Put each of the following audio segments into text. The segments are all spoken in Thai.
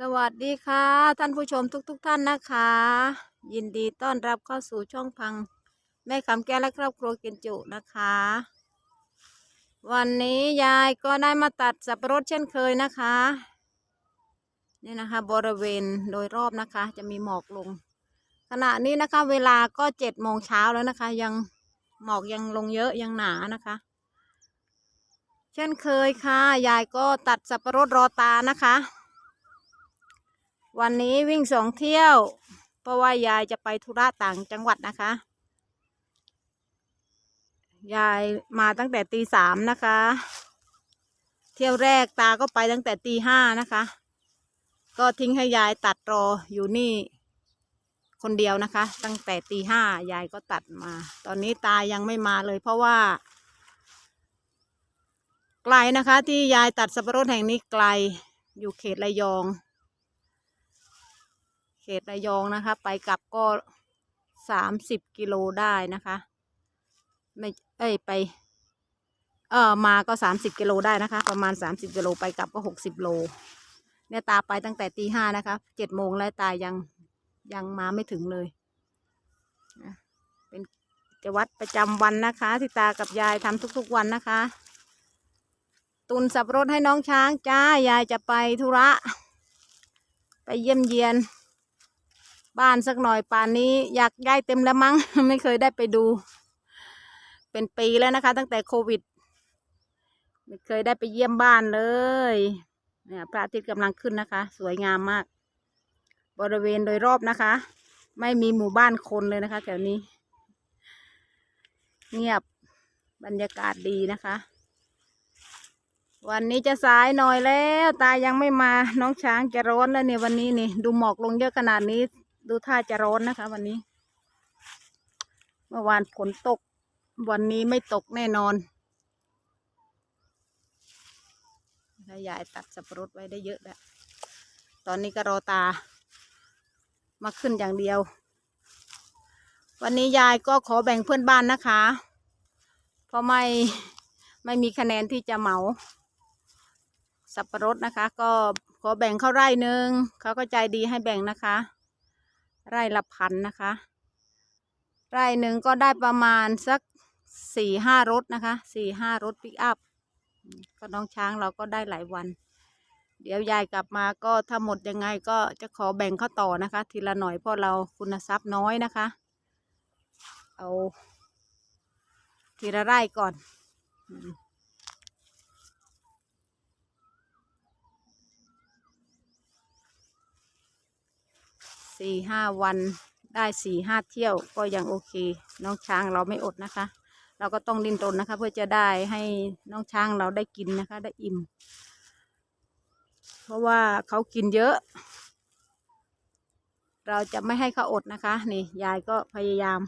สวัสดีค่ะ ท่านผู้ชมทุกๆทท่านนะคะ ยินดีต้อนรับเข้าสู่ช่องพังแม่คำแก้วและครอบครัวกินจุนะคะ วันนี้ยายก็ได้มาตัดสับปะรดเช่นเคยนะคะนี่นะคะ บริเวณโดยรอบนะคะ จะมีหมอกลง ขณะนี้นะคะ เวลาก็เจ็ดโมงเช้าแล้วนะคะ ยังหมอกยังลงเยอะยังหนานะคะ เช่นเคยค่ะ ยายก็ตัดสับปะรดรอตานะคะ วันนี้วิ่งสองเที่ยว เพราะว่ายายจะไปธุระต่างจังหวัดนะคะ ยายมาตั้งแต่ตีสามนะคะ เที่ยวแรกตาก็ไปตั้งแต่ตีห้านะคะ ก็ทิ้งให้ยายตัดรออยู่นี่คนเดียวนะคะ ตั้งแต่ตีห้ายายก็ตัดมา ตอนนี้ตายังไม่มาเลย เพราะว่าไกลนะคะ ที่ยายตัดสับปะรดแห่งนี้ไกลอยู่เขตระยอง เขตระยองนะคะ ไปกลับก็สามสิบกิโลได้นะคะไม่เอ้ยไป เออมาก็สามสิบกิโลได้นะคะ ประมาณสามสิบกิโลไปกลับก็หกสิบโล เนี่ยตาไปตั้งแต่ตีห้านะคะเจ็ดโมงแล้วตายังยังมาไม่ถึงเลยเป็นกิจวัตรประจำวันนะคะ ที่ตากับยายทำทุกๆวันนะคะ ตุนสับรดให้น้องช้างจ้ายายจะไปธุระ ไปเยี่ยมเยียน บ้านสักหน่อยป่านนี้อยากย้ายเต็มแล้วมั้ง ไม่เคยได้ไปดู เป็นปีแล้วนะคะ ตั้งแต่โควิด ไม่เคยได้ไปเยี่ยมบ้านเลยเนี่ยพระอาทิตย์กำลังขึ้นนะคะ สวยงามมาก บริเวณโดยรอบนะคะ ไม่มีหมู่บ้านคนเลยนะคะแถวนี้ เงียบบรรยากาศดีนะคะ วันนี้จะสายหน่อยแล้ว ตายังไม่มาน้องช้างจะร้อนแล้วเนี่ยวันนี้นี่ ดูหมอกลงเยอะขนาดนี้ ดูท่าจะร้อนนะคะ วันนี้ เมื่อวานฝนตก วันนี้ไม่ตกแน่นอนถ้ายายตัดสับปะรดไว้ได้เยอะแล้วตอนนี้ก็รอตา มาขึ้นอย่างเดียว วันนี้ยายก็ขอแบ่งเพื่อนบ้านนะคะ เพราะไม่ไม่มีคะแนนที่จะเหมา สับปะรดนะคะ ก็ขอแบ่งเข้าไร่หนึ่งเขาก็ใจดีให้แบ่งนะคะ ไร่ละพันนะคะ ไร่หนึ่งก็ได้ประมาณสักสี่ห้ารถนะคะสี่ห้ารถปิกอัพก็น้องช้างเราก็ได้หลายวัน เดี๋ยวยายกลับมาก็ถ้าหมดยังไงก็จะขอแบ่งเขาต่อนะคะ ทีละหน่อยเพราะเราคุณทรัพย์น้อยนะคะ เอา ทีละไร่ก่อน สี่ห้าวันได้สี่ห้าเที่ยวก็ยังโอเค น้องช้างเราไม่อดนะคะ เราก็ต้องดิ้นรนนะคะ เพื่อจะได้ให้น้องช้างเราได้กินนะคะ ได้อิ่ม เพราะว่าเขากินเยอะ เราจะไม่ให้เขาอดนะคะนี่ยายก็พยายาม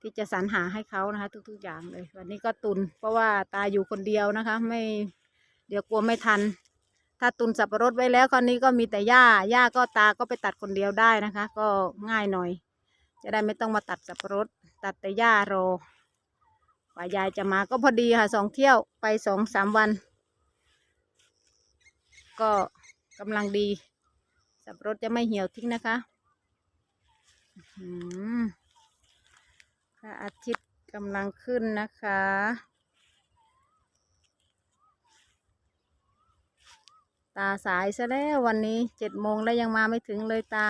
ที่จะสรรหาให้เขานะคะ ทุก ๆ อย่างเลย วันนี้ก็ตุน เพราะว่าตาอยู่คนเดียวนะคะ ไม่เดี๋ยวกลัวไม่ทัน ถ้าตุนสับปะรดไว้แล้วคราวนี้ก็มีแต่หญ้าหญ้าก็ตาก็ไปตัดคนเดียวได้นะคะ ก็ง่ายหน่อย จะได้ไม่ต้องมาตัดสับปะรด ตัดแต่หญ้ารอกว่ายายจะมาก็พอดีค่ะสองเที่ยวไปสองสามวัน ก็กำลังดีสับปะรดจะไม่เหี่ยวทิ้งนะคะพระอาทิตย์กำลังขึ้นนะคะ ตาสายซะแล้ววันนี้เจ็ดโมงแล้วยังมาไม่ถึงเลยตา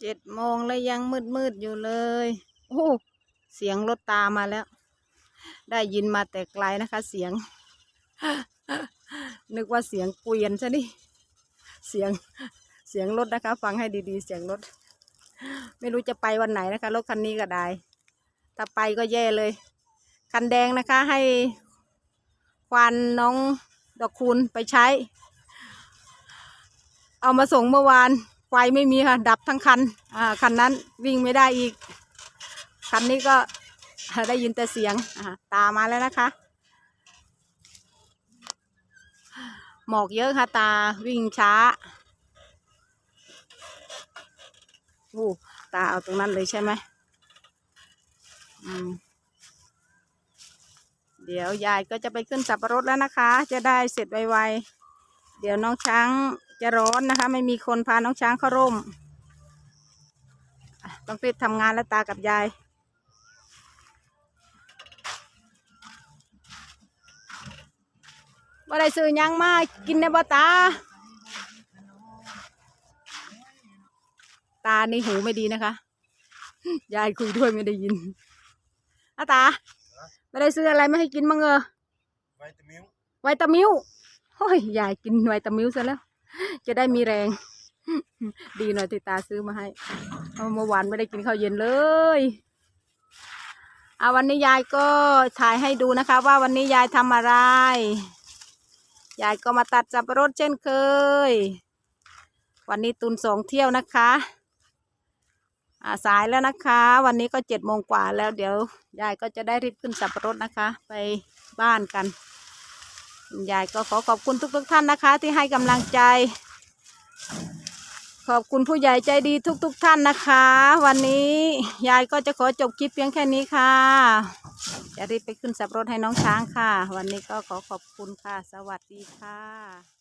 เจ็ดโมงแล้วยังมืดมืดอยู่เลย โอ้เสียงรถตามาแล้ว ได้ยินมาแต่ไกลนะคะ เสียง นึกว่าเสียงเกวียนซะนี่เสียงเสียงรถนะคะ ฟังให้ดีๆ เสียงรถ ไม่รู้จะไปวันไหนนะคะรถคันนี้ก็ได้ ถ้าไปก็แย่เลย คันแดงนะคะให้ควานน้องดอกคูณไปใช้ เอามาส่งเมื่อวานไฟไม่มีค่ะ ดับทั้งคัน อ่า คันนั้นวิ่งไม่ได้อีก คันนี้ก็ได้ยินแต่เสียง อ่า ตามาแล้วนะคะ หมอกเยอะค่ะตา วิ่งช้าโอ้ตาเอาตรงนั้นเลยใช่ไหม เดี๋ยวยายก็จะไปขึ้นสับปะรดแล้วนะคะ จะได้เสร็จไวๆ เดี๋ยวน้องช้างจะร้อนนะคะ ไม่มีคนพาน้องช้างเข้าร่ม ต้องรีบทำงานแล้วตากับยายว่าได้ซื้อยังมากินในบ่ตา ตานี่หูไม่ดีนะคะ ยายคุยด้วยไม่ได้ยิน อาตา ไม่ได้ซื้ออะไรมาให้กินมั้งเออไวตามิวไวตามิวโอ้ยยายกินไวตามิวซะแล้ว จะได้มีแรง ดีหน่อยที่ตาซื้อมาให้เพราะเมื่อวานไม่ได้กินข้าวเย็นเลยอาวันนี้ยายก็ถ่ายให้ดูนะคะ ว่าวันนี้ยายทำอะไร ยายก็มาตัดสับปะรดเช่นเคย วันนี้ตุนสองเที่ยวนะคะ อ่าสายแล้วนะคะ วันนี้ก็เจ็ดโมงกว่าแล้วเดี๋ยวยายก็จะได้รีบขึ้นสับปะรดนะคะ ไปบ้านกันยายก็ขอขอบคุณทุกๆทท่านนะคะ ที่ให้กำลังใจ ขอบคุณผู้ใหญ่ใจดีทุก ๆทท่านนะคะ วันนี้ยายก็จะขอจบคลิปเพียงแค่นี้ค่ะ จะรีบไปขึ้นสับรถให้น้องช้างค่ะ วันนี้ก็ขอขอบคุณค่ะ สวัสดีค่ะ